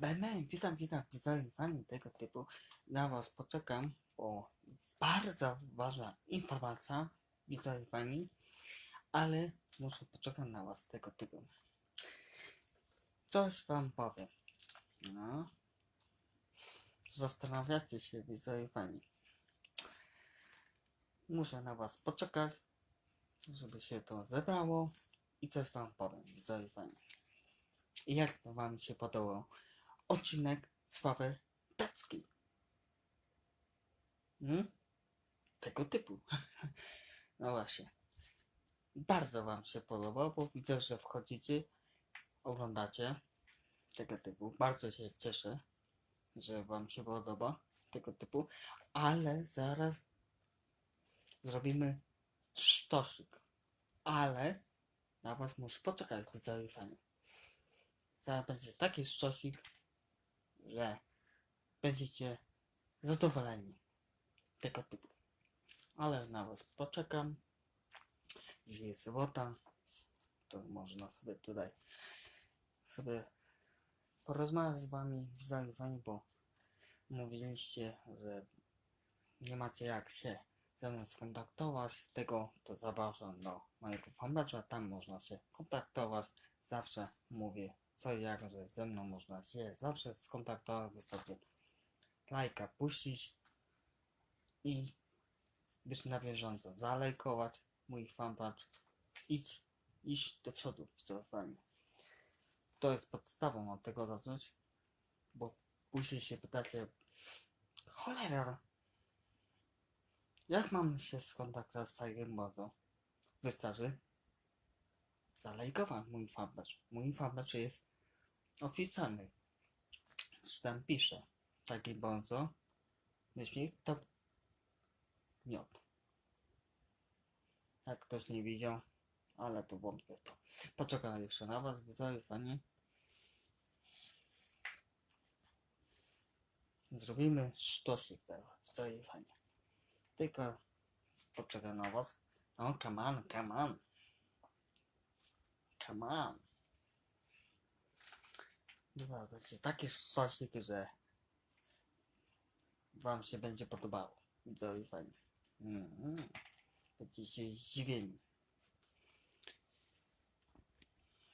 Będę, witam, witam, widzowie, fani tego typu. Na was poczekam, bo bardzo ważna informacja, widzowie, fani, ale muszę poczekać na was tego typu. Coś wam powiem. No. Zastanawiacie się, widzowie, fani. Muszę na was poczekać, żeby się to zebrało i coś wam powiem, widzowie, fani. I jak to wam się podobał odcinek Sławy Tackiej? Hmm? Tego typu. No właśnie. Bardzo wam się podobał, bo widzę, że wchodzicie, oglądacie tego typu. Bardzo się cieszę, że wam się podoba tego typu, ale zaraz zrobimy sztosik. Ale na was muszę poczekać, widzowie fani. Zaraz będzie taki szczosik, że będziecie zadowoleni tego typu. Ale na was poczekam. Dzisiaj jest sobota, to można sobie tutaj sobie porozmawiać z wami, wzajemnie, bo mówiliście, że nie macie jak się ze mną skontaktować, tego to zapraszam do mojego fanpage'a, tam można się kontaktować. Zawsze mówię co i jak, że ze mną można się zawsze skontaktować, wystarczy lajka puścić i być na bieżąco, zalajkować mój fanpage, idź, iść do przodu w cofaniu. To jest podstawą od tego zacząć, bo później się pytacie, cholera, jak mam się skontaktować z Tiger Mozo? Wystarczy zalajkować mój fanpage. Mój fanpage jest oficjalny. Czy tam pisze taki bonzo, myśli to miot. Jak ktoś nie widział, ale to wątpię to. Poczekam jeszcze na was, widzowie, fani. Zrobimy sztosik teraz, widzowie, fani. Tylko poczekam na was. No, come on, come on. Come on. Dobra, będzie taki sztosik, że wam się będzie podobało. Widzowie, fani. Mm. Będziecie zdziwieni.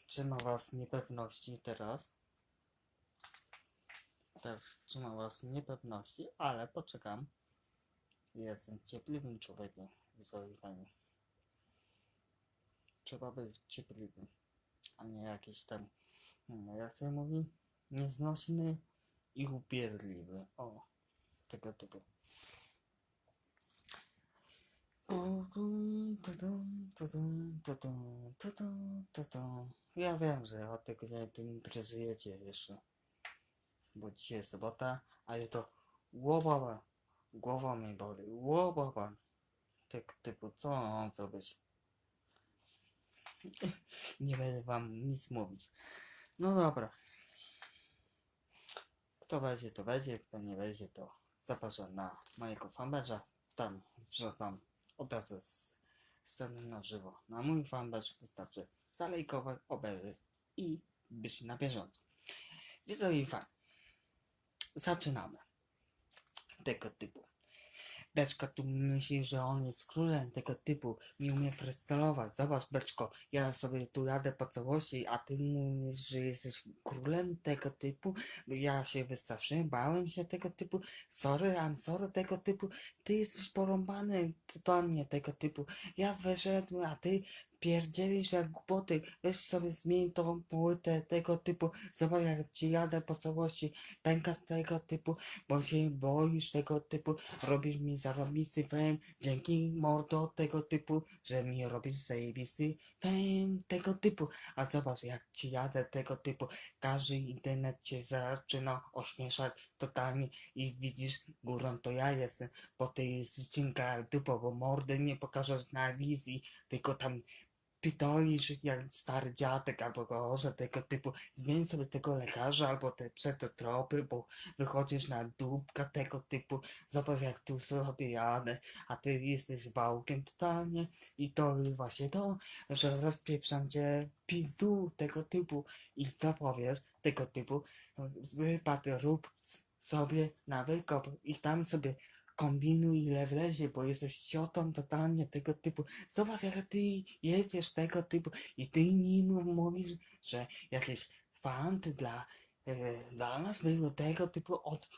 Trzyma was niepewności teraz. Teraz trzyma was niepewności, ale poczekam. Jestem cierpliwym człowiekiem, widzowie fajnie. Trzeba być cierpliwym, a nie jakiś tam, hmm, jak się mówi, nieznośny i upierdliwy. O, tego typu. Ja wiem, że od tego dnia ty nie przeżyjecie jeszcze. Bo dzisiaj jest sobota, a jest to łobawa. Głowa mi boli. Łobawa. Tak typu, co mam zrobić? nie będę wam nic mówić. No dobra. Kto będzie, to będzie. Kto nie będzie, to zapraszam na mojego fanpage'a. Tam wrzucam od razu z sceny na żywo. Na mój fanpage wystarczy zalajkować, obejrzeć i być na bieżąco. Widzowie fan, zaczynamy tego typu. Beczka tu myśli, że on jest królem tego typu, nie umie freestylować. Zobacz Beczko, ja sobie tu jadę po całości, a ty mówisz, że jesteś królem tego typu. Ja się wystraszyłem, bałem się tego typu. Sorry, I'm sorry tego typu. Ty jesteś porąbany totalnie tego typu. Ja wyszedłem, a ty pierdzielisz jak głupoty. Weź sobie zmień tą płytę tego typu. Zobacz jak ci jadę po całości. Pękasz tego typu, bo się boisz tego typu. Robisz mi zarobisty fame. Dzięki mordo tego typu, że mi robisz zajebisty fame tego typu. A zobacz jak ci jadę tego typu. Każdy internet cię zaczyna ośmieszać totalnie i widzisz górą to ja jestem, bo ty jesteś cienka dupa, bo mordy nie pokażesz na wizji, tylko tam pitolisz jak stary dziadek albo gorze tego typu. Zmień sobie tego lekarza albo te przetotropy, bo wychodzisz na dupka tego typu. Zobacz jak tu sobie jadę, a ty jesteś wałkiem totalnie i to właśnie to, że rozpieprzam cię pizdu tego typu i co powiesz, tego typu, wypad rób sobie na wykop i tam sobie kombinuj ile wlezie, bo jesteś ciotą totalnie tego typu. Zobacz jak ty jedziesz tego typu i ty nim mówisz, że jakieś fanty dla, e, dla nas były tego typu od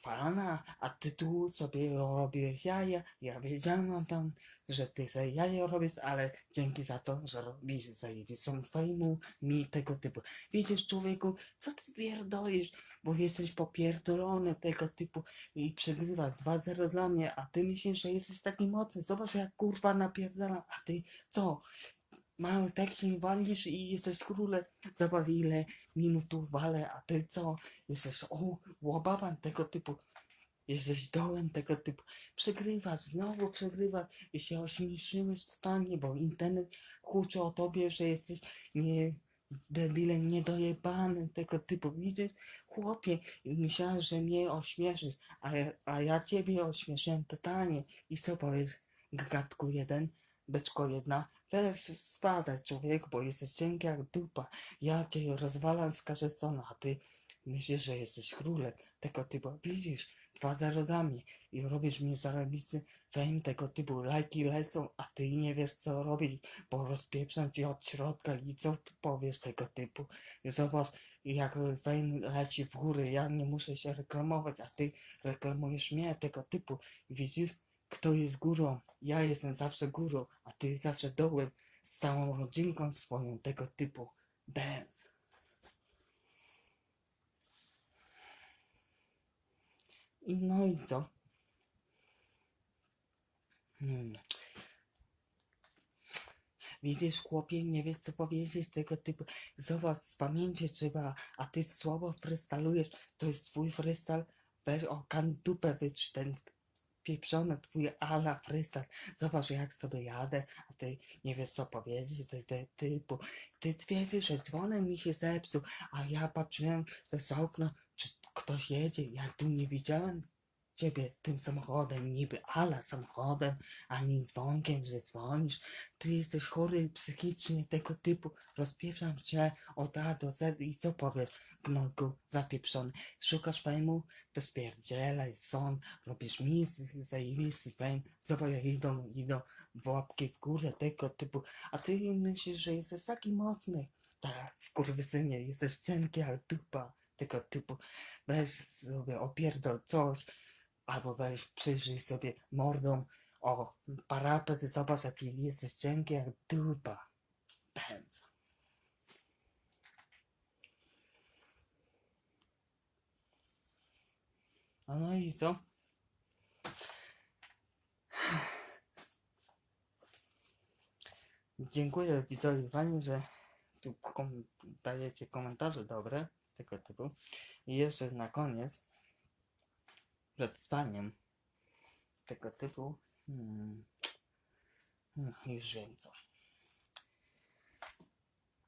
fana, a ty tu sobie robiłeś jaja. Ja wiedziałem o tym, że ty sobie jaja robisz, ale dzięki za to, że robisz zajebistą fejmu mi tego typu. Widzisz człowieku, co ty pierdolisz, bo jesteś popierdolony tego typu i przegrywasz 2-0 dla mnie, a ty myślisz, że jesteś taki mocny. Zobacz jak kurwa napierdalam, a ty co? Mały nie walisz i jesteś królem. Zobacz ile minut tu walę, a ty co? Jesteś o, łobawan tego typu. Jesteś dołem tego typu. Przegrywasz, znowu przegrywasz i się ośmieszyłeś totalnie, bo internet huczy o tobie, że jesteś nie debilem niedojebany tego typu. Widzisz? Chłopie, myślałem, że mnie ośmieszysz, a ja, a ja ciebie ośmieszyłem totalnie. I co powiesz, gagatku jeden, beczko jedna? Teraz spadaj człowiek, bo jesteś cienki jak dupa. Ja cię rozwalam z strony, a ty myślisz, że jesteś królem tego typu. Widzisz, 2-0 dla mnie i robisz mi zarobisty fame tego typu. Lajki lecą, a ty nie wiesz co robić, bo rozpieprzam cię od środka i co powiesz tego typu. Zobacz, jak fame leci w górę, ja nie muszę się reklamować, a ty reklamujesz mnie tego typu. Widzisz, kto jest górą? Ja jestem zawsze górą, a ty zawsze dołem z całą rodzinką swoją tego typu. Dance. No i co? Hmm. Widzisz, chłopie, nie wiesz co powiedzieć tego typu. Zobacz, z pamięci trzeba, a ty słabo frystalujesz. To jest twój frystal. Weź o kandupę wytrz ten pieprzony twój ala frystal. Zobacz jak sobie jadę, a ty nie wiesz co powiedzieć tego ty, typu. Ty twierdzisz, że dzwonek mi się zepsuł, a ja patrzyłem przez okno, czy ktoś jedzie. Ja tu nie widziałem ciebie tym samochodem, niby ala samochodem, ani dzwonkiem, że dzwonisz. Ty jesteś chory psychicznie tego typu. Rozpieprzam cię od A do Z i co powiesz, gnojku zapieprzony. Szukasz fejmu? To spierdzielaj, son, robisz mi zajebisty fame. Zobacz jak idą, idą w łapki w górę tego typu. A ty myślisz, że jesteś taki mocny. Tak, skurwysynie, jesteś cienki jak dupa tego typu. Weź sobie opierdol coś, albo weź przyjrzyj sobie mordą o parapet i zobacz jaki jesteś cienki jak dupa. Pędz. A no i co? Dziękuję widzowie pani, że tu kom- dajecie komentarze dobre tego typu. I jeszcze na koniec, przed spaniem tego typu, hmm, hmm, już wiem co.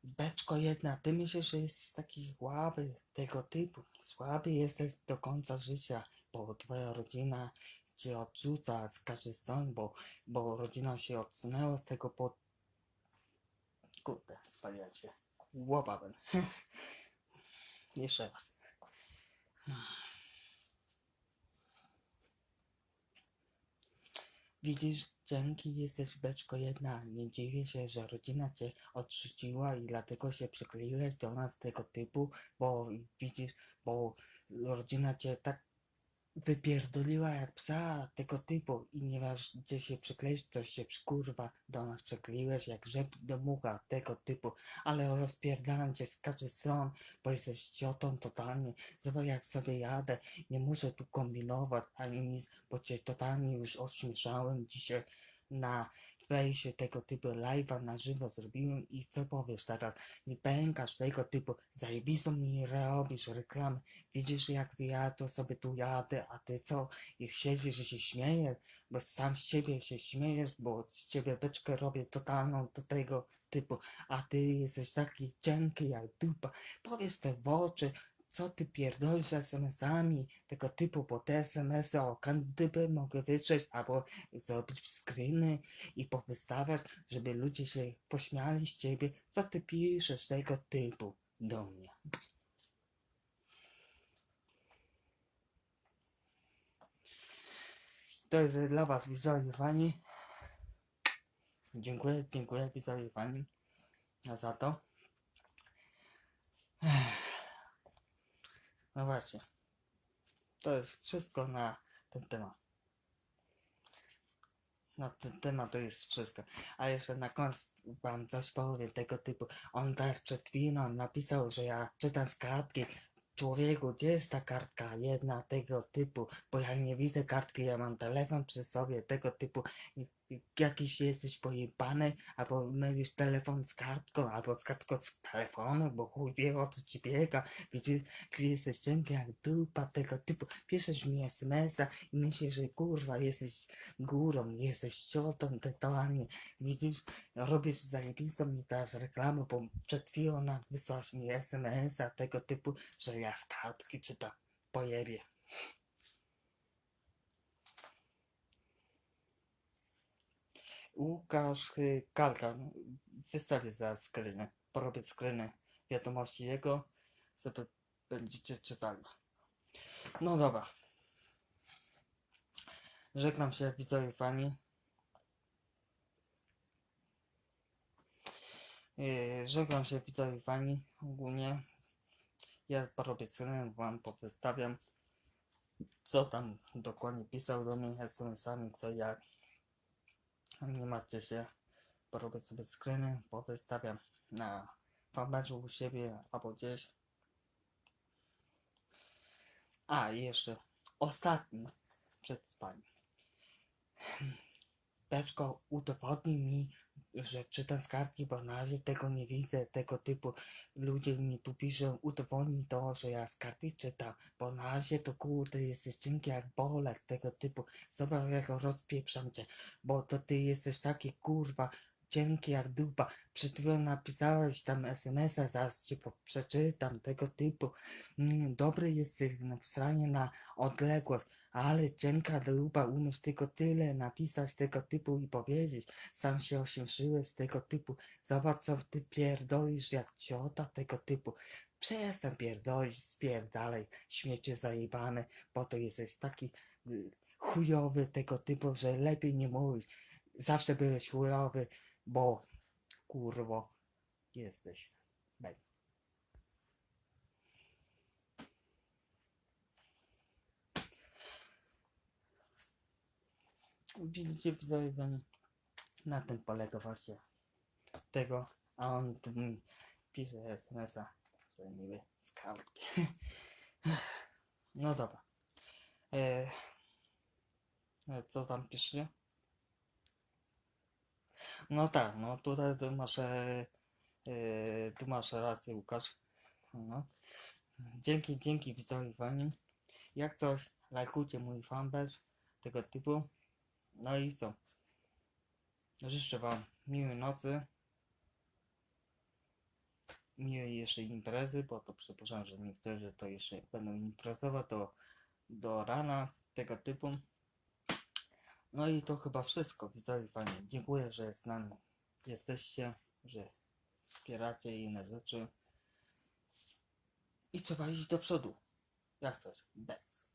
Beczko jedna, ty myślisz, że jesteś taki słaby tego typu. Słaby jesteś do końca życia, bo twoja rodzina cię odrzuca z każdej strony, bo, bo rodzina się odsunęła z tego po... Kurde, spaliłem się. Łobałem. Jeszcze raz. Widzisz, dzięki jesteś beczko jedna. Nie dziwię się, że rodzina cię odrzuciła i dlatego się przykleiłeś do nas tego typu, bo widzisz, bo rodzina cię tak wypierdoliła jak psa tego typu i nie masz gdzie się przykleić, to się kurwa do nas przykleiłeś jak rzep do mucha tego typu, ale rozpierdalam cię z każdej strony, bo jesteś ciotą totalnie, zobacz jak sobie jadę, nie muszę tu kombinować ani nic, bo cię totalnie już ośmieszałem dzisiaj na wejście tego typu live'a na żywo zrobiłem i co powiesz teraz, nie pękasz tego typu, zajebistą mi robisz reklamę, widzisz jak ja to sobie tu jadę, a ty co, i siedzisz i się śmiejesz, bo sam z siebie się śmiejesz, bo z ciebie beczkę robię totalną do tego typu, a ty jesteś taki cienki jak dupa, powiedz te w oczy, co ty pierdolisz SMS-ami, tego typu, bo te SMS-y o kandyby mogę wysłać albo zrobić screeny i powystawiać, żeby ludzie się pośmiali z ciebie, co ty piszesz tego typu do mnie. To jest dla was widzowie fani. Dziękuję, dziękuję widzowie fani za to. No właśnie. To jest wszystko na ten temat. Na ten temat to jest wszystko. A jeszcze na koniec wam coś powiem tego typu. On teraz przed chwilą napisał, że ja czytam z kartki. Człowieku, gdzie jest ta kartka jedna tego typu? Bo ja nie widzę kartki, ja mam telefon przy sobie tego typu. Jakiś jesteś pojebany, albo mylisz telefon z kartką, albo z kartką z telefonu, bo chuj wie o co ci biega. Widzisz, gdzie jesteś cienki jak dupa tego typu. Piszesz mi smsa i myślisz, że kurwa jesteś górą, jesteś ciotą totalnie. Widzisz, robisz zajebistą mi teraz reklamę, bo przed chwilą na- wysłałaś mi smsa tego typu, że ja z kartki czytam. Pojebie. Łukasz y, Kalka, wystawię za screeny, porobię screeny wiadomości jego, sobie będziecie czytali. No dobra. Żegnam się widzowie fani. Yy, Żegnam się widzowie fani ogólnie. Ja porobię screeny, wam powystawiam co tam dokładnie pisał do mnie SMS-ami, co jak. Nie martwcie się, porobię sobie screeny, powystawiam na fanpage'u u siebie albo gdzieś. A, i jeszcze ostatni przed spaniem. Beczko, udowodnij mi, że czytam z kartki, bo na razie tego nie widzę, tego typu ludzie mi tu piszą, udowodnij to, że ja z kartki czytam, bo na razie to kurde jesteś cienki jak bolek tego typu, zobacz jak rozpieprzam cię, bo to ty jesteś taki kurwa cienki jak dupa, przed chwilą napisałeś tam SMS-a, zaraz ci przeczytam tego typu, mm, dobry jesteś wsranie na odległość, ale cienka dupa, umiesz tylko tyle napisać tego typu i powiedzieć, sam się osiąszyłeś tego typu, zobacz co ty pierdolisz jak ciota tego typu, przestań pierdolić, spierdalej, śmiecie zajebane, bo to jesteś taki y, chujowy tego typu, że lepiej nie mówić, zawsze byłeś chujowy, bo kurwo jesteś. Widzicie widzowie, na tym polega właśnie tego, a on tu mi pisze SMS-a, że niby z kartki. No dobra. E, e, co tam pisze? No tak, no tutaj tu masz, e, e, tu masz rację Łukasz. No. Dzięki, dzięki widzowie. Jak coś, lajkujcie mój fanpage tego typu. No i co? Życzę wam miłej nocy. Miłej jeszcze imprezy, bo to przypuszczam, że niektórzy to jeszcze będą imprezować do, do rana tego typu. No i to chyba wszystko, widzowie fani. Dziękuję, że z nami jesteście, że wspieracie i inne rzeczy. I trzeba iść do przodu. Jak coś, bez.